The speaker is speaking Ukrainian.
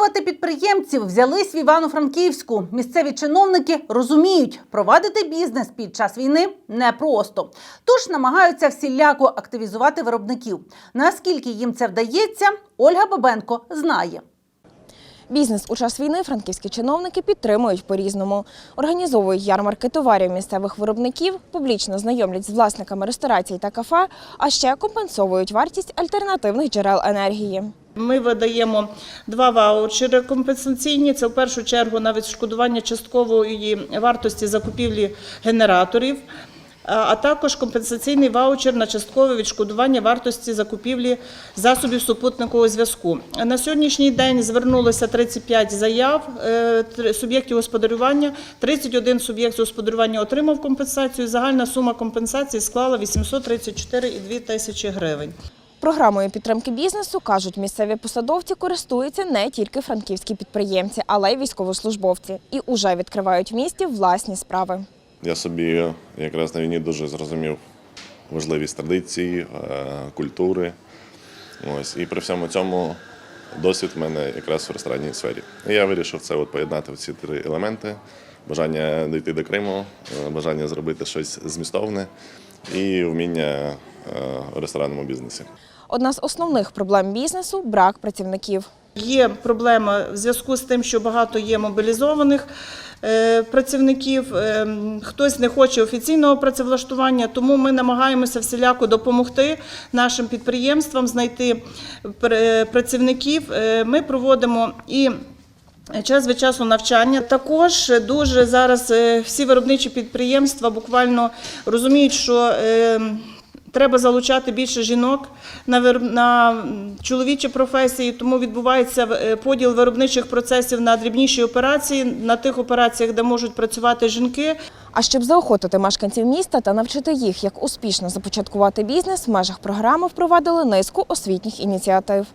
Підтримувати підприємців взялись в Івано-Франківську. Місцеві чиновники розуміють, провадити бізнес під час війни непросто. Тож намагаються всіляко активізувати виробників. Наскільки їм це вдається, Ольга Бабенко знає. Бізнес у час війни франківські чиновники підтримують по-різному. Організовують ярмарки товарів місцевих виробників, публічно знайомлять з власниками ресторацій та кафе, а ще компенсовують вартість альтернативних джерел енергії. Ми видаємо два ваучери компенсаційні. Це в першу чергу на відшкодування часткової вартості закупівлі генераторів, а також компенсаційний ваучер на часткове відшкодування вартості закупівлі засобів супутникового зв'язку. На сьогоднішній день звернулося 35 заяв е, суб'єктів господарювання. 31 суб'єкт господарювання отримав компенсацію. Загальна сума компенсації склала 834,2 тисячі гривень. Програмою підтримки бізнесу, кажуть місцеві посадовці, користуються не тільки франківські підприємці, але й військовослужбовці. І уже відкривають в місті власні справи. Я собі якраз на війні дуже зрозумів важливість традицій, е, культури. Ось. І при всьому цьому досвід в мене якраз в ресторанній сфері. І я вирішив це от поєднати в ці три елементи: бажання дійти до Криму, е, бажання зробити щось змістовне і вміння е, ресторанному бізнесі. Одна з основних проблем бізнесу брак працівників. Є проблема в зв'язку з тим, що багато є мобілізованих е, працівників. е, Хтось не хоче офіційного працевлаштування, тому ми намагаємося всіляко допомогти нашим підприємствам знайти пр- працівників. Е, Ми проводимо і Час від часу навчання також дуже зараз е, всі виробничі підприємства буквально розуміють, що е, треба залучати більше жінок на на чоловічі професії, тому відбувається е, поділ виробничих процесів на дрібніші операції, на тих операціях, де можуть працювати жінки. А щоб заохотити мешканців міста та навчити їх, як успішно започаткувати бізнес, в межах програми впровадили низку освітніх ініціатив.